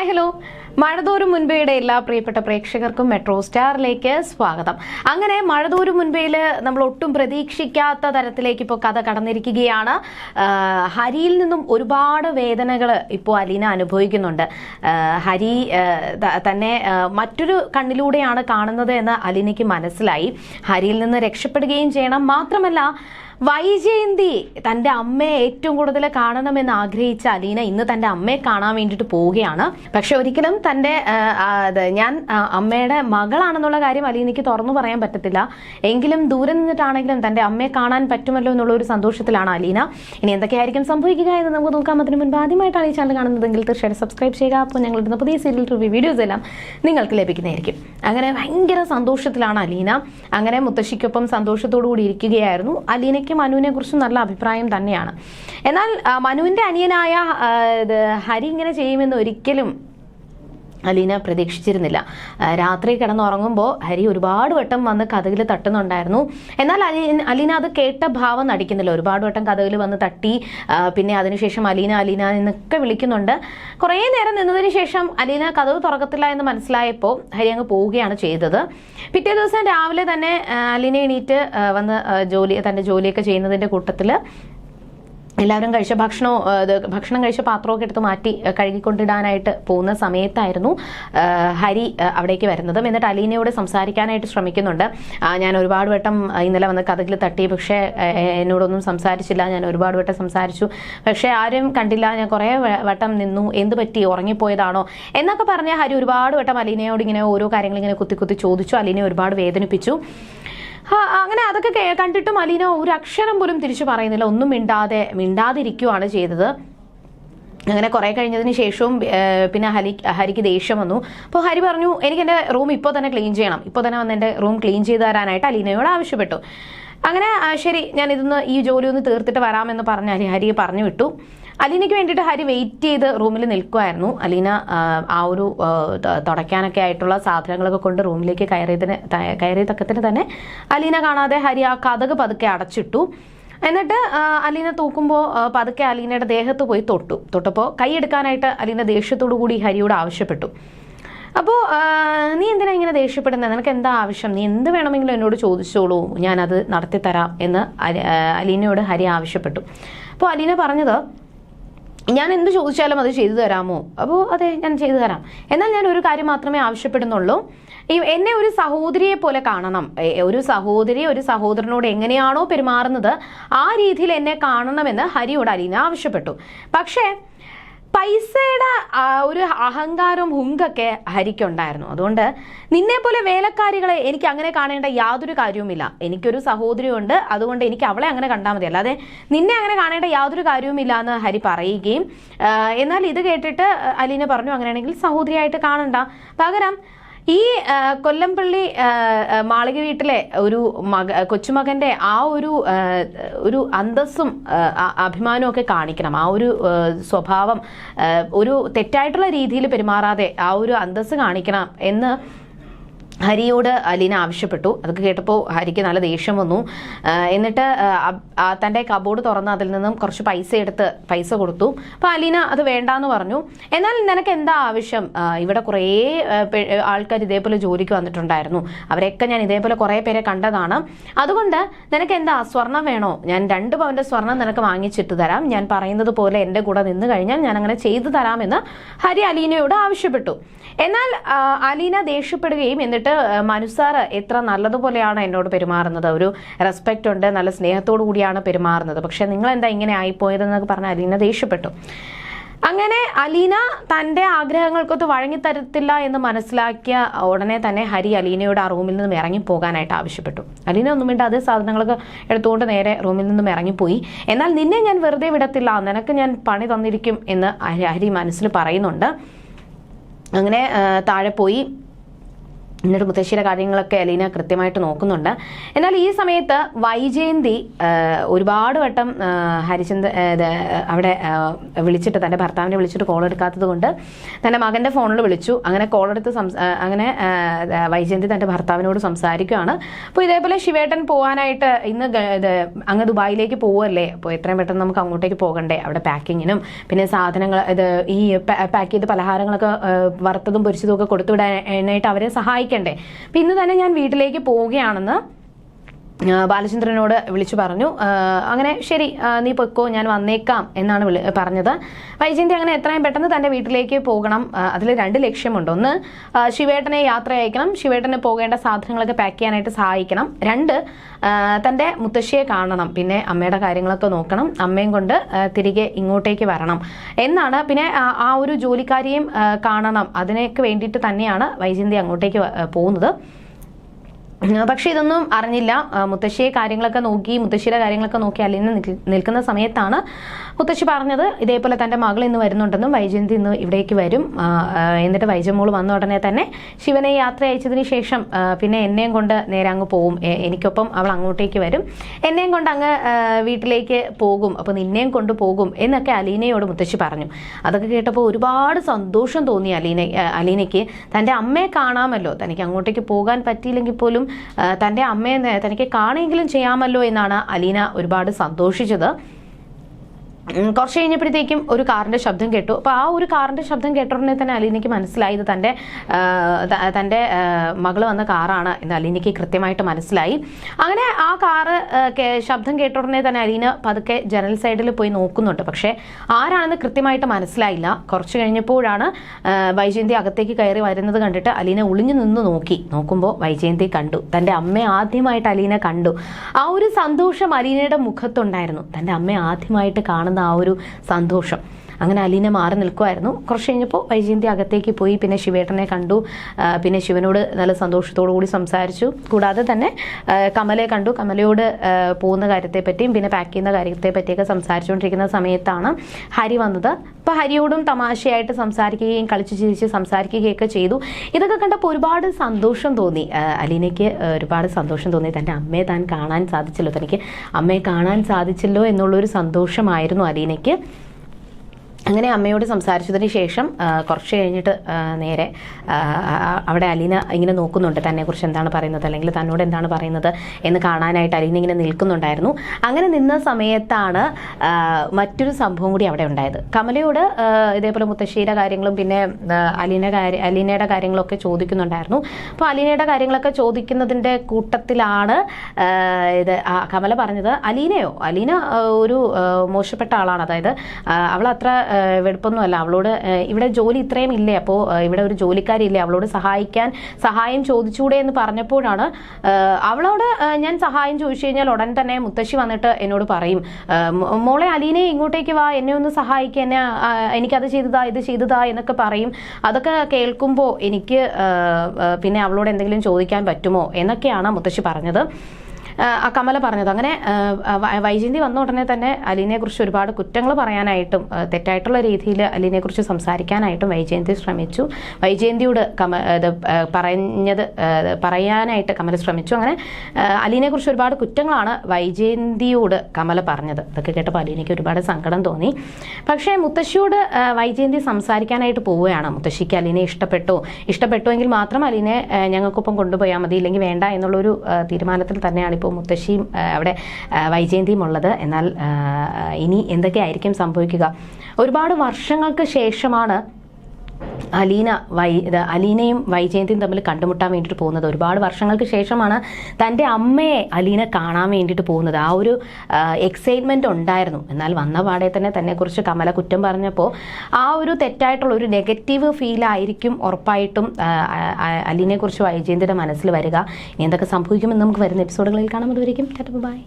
Hi hello മഴതോറും മുൻപേയുടെ എല്ലാ പ്രിയപ്പെട്ട പ്രേക്ഷകർക്കും മെട്രോ സ്റ്റാറിലേക്ക് സ്വാഗതം. അങ്ങനെ മഴതോറും മുൻപേയിൽ നമ്മൾ ഒട്ടും പ്രതീക്ഷിക്കാത്ത തരത്തിലേക്ക് ഇപ്പോൾ കഥ കടന്നിരിക്കുകയാണ്. ഹരിയിൽ നിന്നും ഒരുപാട് വേദനകൾ ഇപ്പോൾ അലീന അനുഭവിക്കുന്നുണ്ട്. ഹരി തന്നെ മറ്റൊരു കണ്ണിലൂടെയാണ് കാണുന്നത് എന്ന് അലീനയ്ക്ക് മനസ്സിലായി. ഹരിയിൽ നിന്ന് രക്ഷപ്പെടുകയും ചെയ്യണം. മാത്രമല്ല വൈജയന്തി തന്റെ അമ്മയെ ഏറ്റവും കൂടുതൽ കാണണമെന്ന് ആഗ്രഹിച്ച അലീന ഇന്ന് തന്റെ അമ്മയെ കാണാൻ വേണ്ടിയിട്ട് പോവുകയാണ്. പക്ഷെ ഒരിക്കലും അത് ഞാൻ അമ്മയുടെ മകളാണെന്നുള്ള കാര്യം അലീനയ്ക്ക് തുറന്നു പറയാൻ പറ്റത്തില്ല. എങ്കിലും ദൂരെ നിന്നിട്ടാണെങ്കിലും തന്റെ അമ്മയെ കാണാൻ പറ്റുമല്ലോ എന്നുള്ള ഒരു സന്തോഷത്തിലാണ് അലീന. ഇനി എന്തൊക്കെയായിരിക്കും സംഭവിക്കുക എന്ന് നമുക്ക് നോക്കാം. അതിന് മുൻപ് ആദ്യമായിട്ടാണ് ഈ ചാനൽ കാണുന്നതെങ്കിൽ തീർച്ചയായിട്ടും സബ്സ്ക്രൈബ് ചെയ്യുക. അപ്പോൾ ഞങ്ങൾ ഇടുന്ന പുതിയ സീരിയൽ റിവ്യൂ വീഡിയോസ് എല്ലാം നിങ്ങൾക്ക് ലഭിക്കുന്നതായിരിക്കും. അങ്ങനെ ഭയങ്കര സന്തോഷത്തിലാണ് അലീന. അങ്ങനെ മുത്തശ്ശിക്കൊപ്പം കൂടി ഇരിക്കുകയായിരുന്നു. അലീനയ്ക്ക് മനുവിനെ കുറിച്ച് നല്ല അഭിപ്രായം തന്നെയാണ്. എന്നാൽ മനുവിന്റെ അനിയനായ ഹരി ഇങ്ങനെ ചെയ്യുമെന്ന് ഒരിക്കലും അലീന പ്രതീക്ഷിച്ചിരുന്നില്ല. രാത്രി കിടന്നുറങ്ങുമ്പോൾ ഹരി ഒരുപാട് വട്ടം വന്ന് കഥകിൽ തട്ടുന്നുണ്ടായിരുന്നു. എന്നാൽ അലീന അലീന അത് കേട്ട ഭാവം നടിക്കുന്നില്ല. ഒരുപാട് വട്ടം കഥകിൽ വന്ന് തട്ടി പിന്നെ അതിനുശേഷം അലീന അലീന എന്നൊക്കെ വിളിക്കുന്നുണ്ട്. കുറേ നേരം നിന്നതിന് ശേഷം അലീന കഥവ് തുറക്കത്തില്ല എന്ന് മനസ്സിലായപ്പോൾ ഹരി അങ്ങ് പോവുകയാണ് ചെയ്തത്. പിറ്റേ ദിവസം രാവിലെ തന്നെ അലീന എണീറ്റ് വന്ന് ജോലി തന്റെ ജോലിയൊക്കെ ചെയ്യുന്നതിന്റെ കൂട്ടത്തിൽ എല്ലാവരും കഴിച്ച ഭക്ഷണവും ഭക്ഷണം കഴിച്ച പാത്രമൊക്കെ എടുത്ത് മാറ്റി കഴുകിക്കൊണ്ടിടാനായിട്ട് പോകുന്ന സമയത്തായിരുന്നു ഹരി അവിടേക്ക് വരുന്നതും. എന്നിട്ട് അലീനയോട് സംസാരിക്കാനായിട്ട് ശ്രമിക്കുന്നുണ്ട്. ഞാൻ ഒരുപാട് വട്ടം ഇന്നലെ വന്ന് കഥകിൽ തട്ടി പക്ഷേ എന്നോടൊന്നും സംസാരിച്ചില്ല. ഞാൻ ഒരുപാട് വട്ടം സംസാരിച്ചു. പക്ഷേ ആരും കണ്ടില്ല. ഞാൻ കുറേ വട്ടം നിന്നു. എന്ത് പറ്റി? ഉറങ്ങിപ്പോയതാണോ? എന്നൊക്കെ പറഞ്ഞ ഹരി ഒരുപാട് വട്ടം അലീനയോട് ഇങ്ങനെ ഓരോ കാര്യങ്ങൾ ഇങ്ങനെ കുത്തി കുത്തി ചോദിച്ചു. അലീനയെ ഒരുപാട് വേദനിപ്പിച്ചു. അങ്ങനെ അതൊക്കെ കണ്ടിട്ട് അലീന ഒരു അക്ഷരം പോലും തിരിച്ചു പറയുന്നില്ല. ഒന്നും മിണ്ടാതെ മിണ്ടാതിരിക്കുവാണ് ചെയ്തത്. അങ്ങനെ കുറെ കഴിഞ്ഞതിന് ശേഷവും പിന്നെ ഹരി ഹരിക്ക് ദേഷ്യം വന്നു. അപ്പോൾ ഹരി പറഞ്ഞു എനിക്ക് എന്റെ റൂം ഇപ്പോൾ തന്നെ ക്ലീൻ ചെയ്യണം. ഇപ്പോൾ തന്നെ വന്ന് എന്റെ റൂം ക്ലീൻ ചെയ്ത് തരാനായിട്ട് അലീനയോട് ആവശ്യപ്പെട്ടു. അങ്ങനെ ശരി ഞാൻ ഇതൊന്ന് ഈ ജോലി ഒന്ന് തീർത്തിട്ട് വരാമെന്ന് പറഞ്ഞ് ഹരി ഹരിയെ പറഞ്ഞു വിട്ടു. അലീനയ്ക്ക് വേണ്ടിയിട്ട് ഹരി വെയിറ്റ് ചെയ്ത് റൂമിൽ നിൽക്കുമായിരുന്നു അലീന ആ, ഒരു തുടയ്ക്കാനൊക്കെ ആയിട്ടുള്ള സാധനങ്ങളൊക്കെ കൊണ്ട് റൂമിലേക്ക് കയറിയതിന് കയറിയ തക്കത്തിന് തന്നെ അലീന കാണാതെ ഹരി ആ കഥക് പതുക്കെ അടച്ചിട്ടു. എന്നിട്ട് അലീന തൂക്കുമ്പോൾ പതുക്കെ അലീനയുടെ ദേഹത്ത് പോയി തൊട്ടു. തൊട്ടപ്പോൾ കൈയെടുക്കാനായിട്ട് അലീന ദേഷ്യത്തോടു കൂടി ഹരിയോട് ആവശ്യപ്പെട്ടു. അപ്പോൾ നീ എന്തിനാ ഇങ്ങനെ ദേഷ്യപ്പെടുന്നത് നിനക്ക് എന്താ ആവശ്യം? നീ എന്ത് വേണമെങ്കിലും എന്നോട് ചോദിച്ചോളൂ. ഞാനത് നടത്തിത്തരാം എന്ന് അലീനയോട് ഹരി ആവശ്യപ്പെട്ടു. അപ്പോൾ അലീന പറഞ്ഞത് ഞാൻ എന്ത് ചോദിച്ചാലും അത് ചെയ്തു തരാമോ? അപ്പോൾ അതെ ഞാൻ ചെയ്തു തരാം. എന്നാൽ ഞാൻ ഒരു കാര്യം മാത്രമേ ആവശ്യപ്പെടുന്നുള്ളൂ. എന്നെ ഒരു സഹോദരിയെ പോലെ കാണണം. ഒരു സഹോദരി ഒരു സഹോദരനോട് എങ്ങനെയാണോ പെരുമാറുന്നത് ആ രീതിയിൽ എന്നെ കാണണമെന്ന് ഹരിയോട് അലീന ആവശ്യപ്പെട്ടു. പക്ഷേ പൈസയുടെ ഒരു അഹങ്കാരവും ഹുങ്കൊക്കെ ഹരിക്കുണ്ടായിരുന്നു. അതുകൊണ്ട് നിന്നെ പോലെ വേലക്കാരികളെ എനിക്ക് അങ്ങനെ കാണേണ്ട യാതൊരു കാര്യവുമില്ല. എനിക്കൊരു സഹോദരിയുണ്ട്. അതുകൊണ്ട് എനിക്ക് അവളെ അങ്ങനെ കണ്ടാൽ മതി. അല്ലാതെ നിന്നെ അങ്ങനെ കാണേണ്ട യാതൊരു കാര്യവുമില്ല എന്ന് ഹരി പറയുകയും എന്നാൽ ഇത് കേട്ടിട്ട് അലീന പറഞ്ഞു അങ്ങനെയാണെങ്കിൽ സഹോദരിയായിട്ട് കാണണ്ട. പകരം ഈ കൊല്ലംപള്ളി മാളിക വീട്ടിലെ ഒരു മക കൊച്ചുമകന്റെ ആ ഒരു ഒരു അന്തസ്സും അഭിമാനവും ഒക്കെ കാണിക്കണം. ആ ഒരു സ്വഭാവം ഒരു തെറ്റായിട്ടുള്ള രീതിയിൽ പെരുമാറാതെ ആ ഒരു അന്തസ്സ് കാണിക്കണം എന്ന് ഹരിയോട് അലീന ആവശ്യപ്പെട്ടു. അതൊക്കെ കേട്ടപ്പോൾ ഹരിക്ക് നല്ല ദേഷ്യം വന്നു. എന്നിട്ട് തന്റെ കബോർഡ് തുറന്ന് അതിൽ നിന്നും കുറച്ച് പൈസ എടുത്ത് പൈസ കൊടുത്തു. അപ്പോൾ അലീന അത് വേണ്ടാന്ന് പറഞ്ഞു. എന്നാൽ നിനക്ക് എന്താ ആവശ്യം? ഇവിടെ കുറേ ആൾക്കാർ ഇതേപോലെ ജോലിക്ക് വന്നിട്ടുണ്ടായിരുന്നു. അവരെയൊക്കെ ഞാൻ ഇതേപോലെ കുറേ പേരെ കണ്ടതാണ്. അതുകൊണ്ട് നിനക്ക് എന്താ സ്വർണം വേണോ? ഞാൻ രണ്ട് പവന്റെ സ്വർണം നിനക്ക് വാങ്ങിച്ചിട്ട് തരാം. ഞാൻ പറയുന്നത് പോലെ എന്റെ കൂടെ നിന്ന് കഴിഞ്ഞാൽ ഞാൻ അങ്ങനെ ചെയ്തു തരാമെന്ന് ഹരി അലീനയോട് ആവശ്യപ്പെട്ടു. എന്നാൽ അലീന ദേഷ്യപ്പെടുകയും എന്നിട്ട് ആ, മനുസാറ് എത്ര നല്ലതുപോലെയാണ് എന്നോട് പെരുമാറുന്നത്. ഒരു റെസ്പെക്റ്റ് ഉണ്ട് നല്ല സ്നേഹത്തോടു കൂടിയാണ് പെരുമാറുന്നത്. പക്ഷെ നിങ്ങൾ എന്താ ഇങ്ങനെ ആയിപ്പോയതെന്നൊക്കെ പറഞ്ഞ് അലീന ദേഷ്യപ്പെട്ടു. അങ്ങനെ അലീന തന്റെ ആഗ്രഹങ്ങൾക്കൊത്ത് വഴങ്ങി വഴങ്ങിത്തരത്തില്ല എന്ന് മനസ്സിലാക്കിയ ഉടനെ തന്നെ ഹരി അലീനയുടെ ആ റൂമിൽ നിന്നും ഇറങ്ങി പോകാനായിട്ട് ആവശ്യപ്പെട്ടു. അലീന ഒന്നും വേണ്ട അതേ സാധനങ്ങളൊക്കെ എടുത്തുകൊണ്ട് നേരെ റൂമിൽ നിന്നും ഇറങ്ങിപ്പോയി. എന്നാൽ നിന്നെ ഞാൻ വെറുതെ വിടത്തില്ല നിനക്ക് ഞാൻ പണി തന്നിരിക്കും എന്ന് ഹരി മനസ്സിൽ പറയുന്നുണ്ട്. അങ്ങനെ താഴെ പോയി. എന്നിട്ട് മുത്തശ്ശിയുടെ കാര്യങ്ങളൊക്കെ അലീന കൃത്യമായിട്ട് നോക്കുന്നുണ്ട്. എന്നാൽ ഈ സമയത്ത് വൈജയന്തി ഒരുപാട് വട്ടം ഇത്, അവിടെ വിളിച്ചിട്ട് തന്റെ ഭർത്താവിനെ വിളിച്ചിട്ട് കോൾ എടുക്കാത്തത് കൊണ്ട് തന്റെ മകന്റെ ഫോണിൽ വിളിച്ചു. അങ്ങനെ കോൾ എടുത്ത് അങ്ങനെ വൈജയന്തി തന്റെ ഭർത്താവിനോട് സംസാരിക്കുകയാണ്. അപ്പോൾ ഇതേപോലെ ശിവേട്ടൻ പോകാനായിട്ട് ഇന്ന് അങ്ങ് ദുബായിലേക്ക് പോവല്ലേ? അപ്പോൾ എത്രയും പെട്ടെന്ന് നമുക്ക് അങ്ങോട്ടേക്ക് പോകണ്ടേ? അവിടെ പാക്കിങ്ങിനും പിന്നെ സാധനങ്ങൾ ഇത് ഈ പാക്ക് ചെയ്ത് പലഹാരങ്ങളൊക്കെ വറുത്തതും പൊരിച്ചതും ഒക്കെ കൊടുത്തുവിടാനായിട്ട് അവരെ സഹായിക്കണ്ടേ അപ്പം ഇന്ന് തന്നെ ഞാൻ വീട്ടിലേക്ക് പോവുകയാണെന്ന് ബാലചന്ദ്രനോട് വിളിച്ചു പറഞ്ഞു. അങ്ങനെ ശരി നീ പൊയ്ക്കോ ഞാൻ വന്നേക്കാം എന്നാണ് വിളി പറഞ്ഞത്. വൈജയന്തി അങ്ങനെ എത്രയും പെട്ടെന്ന് തന്റെ വീട്ടിലേക്ക് പോകണം. അതിൽ രണ്ട് ലക്ഷ്യമുണ്ട്. ഒന്ന് ശിവേട്ടനെ യാത്ര അയക്കണം. ശിവേട്ടന് പോകേണ്ട സാധനങ്ങളൊക്കെ പാക്ക് ചെയ്യാനായിട്ട് സഹായിക്കണം. രണ്ട് തന്റെ മുത്തശ്ശിയെ കാണണം. പിന്നെ അമ്മയുടെ കാര്യങ്ങളൊക്കെ നോക്കണം. അമ്മയും കൊണ്ട് തിരികെ ഇങ്ങോട്ടേക്ക് വരണം. എന്നാണ് പിന്നെ ആ, ഒരു ജോലിക്കാരിയും കാണണം. അതിനൊക്കെ വേണ്ടിയിട്ട് തന്നെയാണ് വൈജയന്തി അങ്ങോട്ടേക്ക് പോകുന്നത്. പക്ഷെ ഇതൊന്നും അറിഞ്ഞില്ല. മുത്തശ്ശിയെ കാര്യങ്ങളൊക്കെ നോക്കി മുത്തശ്ശിയുടെ കാര്യങ്ങളൊക്കെ നോക്കി അലീന നിൽക്കുന്ന സമയത്താണ് മുത്തശ്ശി പറഞ്ഞത് ഇതേപോലെ തന്റെ മകൾ ഇന്ന് വരുന്നുണ്ടെന്നും വൈജയന്തി ഇന്ന് ഇവിടേക്ക് വരും. എന്നിട്ട് വൈജമോൾ വന്ന ഉടനെ തന്നെ ശിവനെ യാത്ര അയച്ചതിന് ശേഷം പിന്നെ എന്നെയും കൊണ്ട് നേരെ അങ്ങ് പോവും. എനിക്കൊപ്പം അവൾ അങ്ങോട്ടേക്ക് വരും. എന്നെയും കൊണ്ട് അങ്ങ് വീട്ടിലേക്ക് പോകും. അപ്പോൾ നിന്നെയും കൊണ്ട് പോകും എന്നൊക്കെ അലീനയോട് മുത്തശ്ശി പറഞ്ഞു. അതൊക്കെ കേട്ടപ്പോൾ ഒരുപാട് സന്തോഷം തോന്നി അലീന അലീനയ്ക്ക്. തന്റെ അമ്മയെ കാണാമല്ലോ. തനിക്ക് അങ്ങോട്ടേക്ക് പോകാൻ പറ്റിയില്ലെങ്കിൽ പോലും തന്റെ അമ്മയെ തനിക്ക് കാണുമെങ്കിലും ചെയ്യാമല്ലോ എന്നാണ് അലീന ഒരുപാട് സന്തോഷിച്ചത്. കുറച്ച് കഴിഞ്ഞപ്പോഴത്തേക്കും ഒരു കാറിന്റെ ശബ്ദം കേട്ടു. അപ്പോൾ ആ ഒരു കാറിന്റെ ശബ്ദം കേട്ട ഉടനെ തന്നെ അലീനയ്ക്ക് മനസ്സിലായി. ഇത് തന്റെ തന്റെ മകൾ വന്ന കാറാണ് എന്ന് അലീനയ്ക്ക് കൃത്യമായിട്ട് മനസ്സിലായി. അങ്ങനെ ആ കാറ് ശബ്ദം കേട്ട ഉടനെ തന്നെ അലീന പതുക്കെ ജനൽ സൈഡിൽ പോയി നോക്കുന്നുണ്ട്. പക്ഷേ ആരാണെന്ന് കൃത്യമായിട്ട് മനസ്സിലായില്ല. കുറച്ച് കഴിഞ്ഞപ്പോഴാണ് വൈജയന്തി അകത്തേക്ക് കയറി വരുന്നത് കണ്ടിട്ട് അലീന ഒളിഞ്ഞു നിന്ന് നോക്കി. നോക്കുമ്പോൾ വൈജയന്തി കണ്ടു. തന്റെ അമ്മയെ ആദ്യമായിട്ട് അലീന കണ്ടു. ആ ഒരു സന്തോഷം അലീനയുടെ മുഖത്തുണ്ടായിരുന്നു. തന്റെ അമ്മയെ ആദ്യമായിട്ട് കാണുന്ന ആ ഒരു സന്തോഷം. അങ്ങനെ അലീന മാറി നിൽക്കുമായിരുന്നു കുറച്ച് കഴിഞ്ഞപ്പോൾ വൈജയന്തി അകത്തേക്ക് പോയി. പിന്നെ ശിവേട്ടനെ കണ്ടു. പിന്നെ ശിവനോട് നല്ല സന്തോഷത്തോടു കൂടി സംസാരിച്ചു. കൂടാതെ തന്നെ കമലയെ കണ്ടു. കമലയോട് പോകുന്ന കാര്യത്തെപ്പറ്റിയും പിന്നെ പാക്ക് ചെയ്യുന്ന കാര്യത്തെ പറ്റിയൊക്കെ സംസാരിച്ചുകൊണ്ടിരിക്കുന്ന സമയത്താണ് ഹരി വന്നത്. അപ്പോൾ ഹരിയോടും തമാശയായിട്ട് സംസാരിക്കുകയും കളിച്ച് ചിരിച്ച് സംസാരിക്കുകയൊക്കെ ചെയ്തു. ഇതൊക്കെ കണ്ടപ്പോൾ ഒരുപാട് സന്തോഷം തോന്നി. അലീനയ്ക്ക് ഒരുപാട് സന്തോഷം തോന്നി. തന്റെ അമ്മയെ താൻ കാണാൻ സാധിച്ചല്ലോ. തനിക്ക് അമ്മയെ കാണാൻ സാധിച്ചല്ലോ എന്നുള്ളൊരു സന്തോഷമായിരുന്നു അലീനയ്ക്ക്. അങ്ങനെ അമ്മയോട് സംസാരിച്ചതിന് ശേഷം കുറച്ച് കഴിഞ്ഞിട്ട് നേരെ അവിടെ അലീന ഇങ്ങനെ നോക്കുന്നുണ്ട് തന്നെക്കുറിച്ച് എന്താണ് പറയുന്നത്? അല്ലെങ്കിൽ തന്നോട് എന്താണ് പറയുന്നത്? എന്ന് കാണാനായിട്ട് അലീന ഇങ്ങനെ നിൽക്കുന്നുണ്ടായിരുന്നു. അങ്ങനെ നിന്ന സമയത്താണ് മറ്റൊരു സംഭവം കൂടി അവിടെ ഉണ്ടായത്. കമലയോട് ഇതേപോലെ മുത്തശ്ശിയുടെ കാര്യങ്ങളും പിന്നെ അലീന കാര്യ അലീനയുടെ കാര്യങ്ങളൊക്കെ ചോദിക്കുന്നുണ്ടായിരുന്നു. അപ്പോൾ അലീനയുടെ കാര്യങ്ങളൊക്കെ ചോദിക്കുന്നതിന്റെ കൂട്ടത്തിലാണ് ഇത് കമല പറഞ്ഞത് അലീനയോ? അലീന ഒരു മോശപ്പെട്ട ആളാണ്. അതായത് അവൾ അത്ര വെടുപ്പൊന്നുമല്ല. അവളോട് ഇവിടെ ജോലി ഇത്രയും ഇല്ലേ? അപ്പോൾ ഇവിടെ ഒരു ജോലിക്കാരില്ലേ അവളോട് സഹായിക്കാൻ സഹായം ചോദിച്ചൂടെ എന്ന് പറഞ്ഞപ്പോഴാണ് അവളോട് ഞാൻ സഹായം ചോദിച്ചു കഴിഞ്ഞാൽ ഉടൻ തന്നെ മുത്തശ്ശി വന്നിട്ട് എന്നോട് പറയും മോളെ അലീനെ ഇങ്ങോട്ടേക്ക് വാ എന്നെ ഒന്ന് സഹായിക്കുക എന്നെ എനിക്കത് ചെയ്തതാ ഇത് ചെയ്തതാ എന്നൊക്കെ പറയും. അതൊക്കെ കേൾക്കുമ്പോൾ എനിക്ക് പിന്നെ അവളോട് എന്തെങ്കിലും ചോദിക്കാൻ പറ്റുമോ എന്നൊക്കെയാണ് മുത്തശ്ശി പറഞ്ഞത്. കമല പറഞ്ഞത്. അങ്ങനെ വൈജയന്തി വന്ന ഉടനെ തന്നെ അലീനെ കുറിച്ച് ഒരുപാട് കുറ്റങ്ങൾ പറയാനായിട്ടും തെറ്റായിട്ടുള്ള രീതിയിൽ അലീനെ കുറിച്ച് സംസാരിക്കാനായിട്ടും വൈജയന്തി ശ്രമിച്ചു. വൈജയന്തിയോട് കമ പറഞ്ഞത് പറയാനായിട്ട് കമല ശ്രമിച്ചു. അങ്ങനെ ആ, അലീനെ കുറിച്ച് ഒരുപാട് കുറ്റങ്ങളാണ് വൈജയന്തിയോട് കമല പറഞ്ഞത്. ഇതൊക്കെ കേട്ടപ്പോൾ അലീനയ്ക്ക് ഒരുപാട് സങ്കടം തോന്നി. പക്ഷേ മുത്തശ്ശിയോട് വൈജയന്തി സംസാരിക്കാനായിട്ട് പോവുകയാണ്. മുത്തശ്ശിക്ക് അലീനെ ഇഷ്ടപ്പെട്ടു. എങ്കിൽ മാത്രം അലീനെ ഞങ്ങൾക്കൊപ്പം കൊണ്ടുപോയാൽ മതി. ഇല്ലെങ്കിൽ വേണ്ട എന്നുള്ളൊരു തീരുമാനത്തിൽ തന്നെയാണ് ഇപ്പോൾ മുത്തശ്ശിയും അവിടെ വൈജയന്തിയും ഉള്ളത്. എന്നാൽ ഇനി എന്തൊക്കെയായിരിക്കും സംഭവിക്കുക? ഒരുപാട് വർഷങ്ങൾക്ക് ശേഷമാണ് അലീന വൈ അലീനയും വൈജയന്തിയും തമ്മിൽ കണ്ടുമുട്ടാൻ വേണ്ടിയിട്ട് പോകുന്നത്. ഒരുപാട് വർഷങ്ങൾക്ക് ശേഷമാണ് തന്റെ അമ്മയെ അലീന കാണാൻ വേണ്ടിയിട്ട് പോകുന്നത്. ആ ഒരു എക്സൈറ്റ്മെന്റ് ഉണ്ടായിരുന്നു. എന്നാൽ വന്ന പാടെ തന്നെ തന്നെക്കുറിച്ച് കമല കുറ്റം പറഞ്ഞപ്പോൾ ആ ഒരു തെറ്റായിട്ടുള്ള ഒരു നെഗറ്റീവ് ഫീലായിരിക്കും ഉറപ്പായിട്ടും അലീനയെക്കുറിച്ച് വൈജയന്തിയുടെ മനസ്സിൽ വരിക. എന്തൊക്കെ സംഭവിക്കുമെന്ന് നമുക്ക് വരുന്ന എപ്പിസോഡുകളിൽ കാണാൻ അതുവരെയും ബൈ.